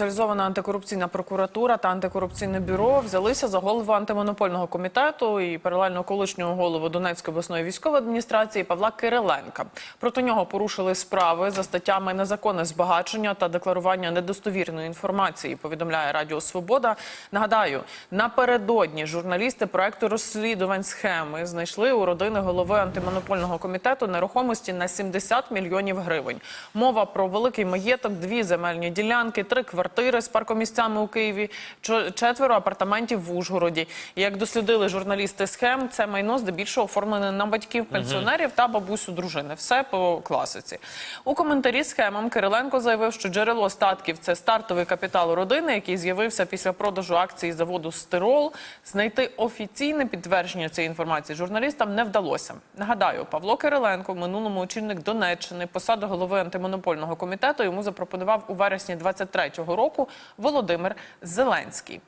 спеціалізована антикорупційна прокуратура та антикорупційне бюро взялися за голову антимонопольного комітету і паралельно колишнього голову Донецької обласної військової адміністрації Павла Кириленка. Проти нього порушили справи за статтями незаконне збагачення та декларування недостовірної інформації. Повідомляє Радіо Свобода. Нагадаю, напередодні журналісти проекту розслідувань схеми знайшли у родини голови антимонопольного комітету нерухомості на 70 мільйонів гривень. Мова про великий маєток, дві земельні ділянки, три квартири з паркомісцями у Києві, четверо апартаментів в Ужгороді. І Як дослідили журналісти схем, це майно здебільшого оформлене на батьків пенсіонерів та бабусю дружини. Все по класиці. У коментарі схемам Кириленко заявив, що джерело статків це стартовий капітал родини, який з'явився після продажу акцій заводу Стирол. Знайти офіційне підтвердження цієї інформації журналістам не вдалося. Нагадаю, Павло Кириленко, в минулому очільник Донеччини, посаду голови антимонопольного комітету йому запропонував у вересні 23-го року Володимир Зеленський.